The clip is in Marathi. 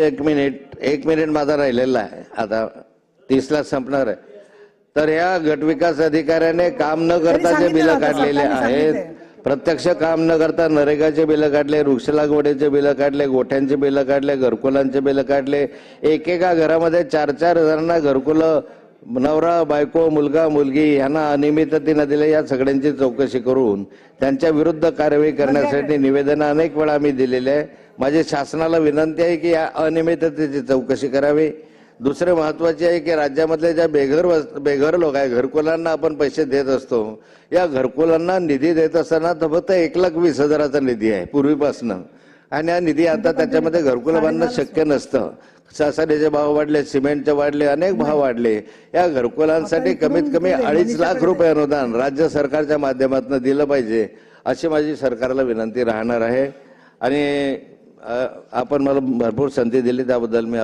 एक मिनिट एक मिनिट माझा राहिलेला आहे. आता तीसला संपणार आहे. तर या गटविकास अधिकाऱ्याने काम न करता जे बिलं काढलेले आहेत. प्रत्यक्ष काम न करता नरेगाचे बिलं काढले वृक्ष लागवडीचे बिलं काढले गोठ्यांचे बिलं काढले घरकुलांचे बिलं काढले. एकेका घरामध्ये चार चार जणांना घरकुलं नवरा बायको मुलगा मुलगी यांना अनियमिततेनं दिले या सगळ्यांची चौकशी करून त्यांच्या विरुद्ध कारवाई करण्यासाठी निवेदन अनेक वेळा आम्ही दिलेले आहे. माझी शासनाला विनंती आहे की या अनियमिततेची चौकशी करावी. दुसरे महत्त्वाचे आहे की राज्यामधले ज्या बेघर बेघर लोक आहे घरकुलांना आपण पैसे देत असतो. या घरकुलांना निधी देत असताना तर फक्त एक लाख वीस हजाराचा निधी आहे पूर्वीपासनं. आणि हा निधी आता त्याच्यामध्ये घरकुलं बांधणं शक्य नसतं. ससाड्याचे भाव वाढले सिमेंटचे वाढले अनेक भाव वाढले. या घरकुलांसाठी कमीत कमी अडीच लाख रुपये अनुदान राज्य सरकारच्या माध्यमातून दिलं पाहिजे अशी माझी सरकारला विनंती राहणार आहे. आणि आपण मला भरपूर संधी दिली त्याबद्दल मी